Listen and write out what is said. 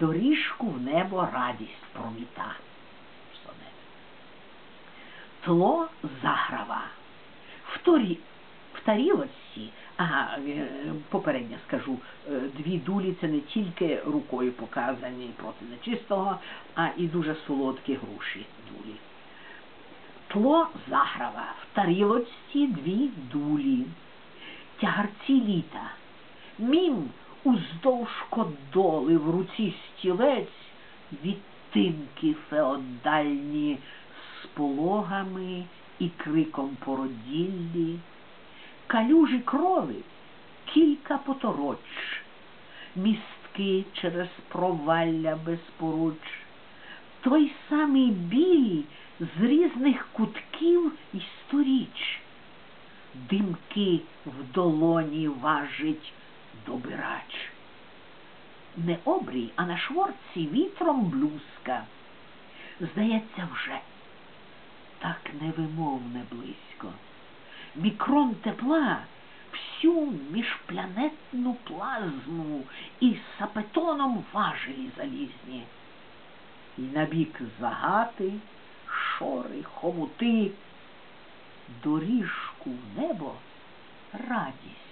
доріжку в небо радість проміта. Тло заграва. В, торі, в тарілочці, ага, е, попередньо скажу, е, дві дулі це не тільки рукою показані проти нечистого, а і дуже солодкі груші дулі. Тло заграва, в тарілочці дві дулі, тягарці літа, мім уздовж кодоли в руці стілець, відтинки феодальні з пологами і криком породіллі, калюжі крови кілька потороч, містки через провалля безпоруч, той самий біль з різних кутків і сторіч, димки в долоні важить добирач. Не обрій, а на шворці вітром блюзка. Здається, вже так невимовне близько. Мікрон тепла всю міжпланетну плазму і сапетоном важелі залізні. І набік загати, шори, хомути, доріжку в небо радість.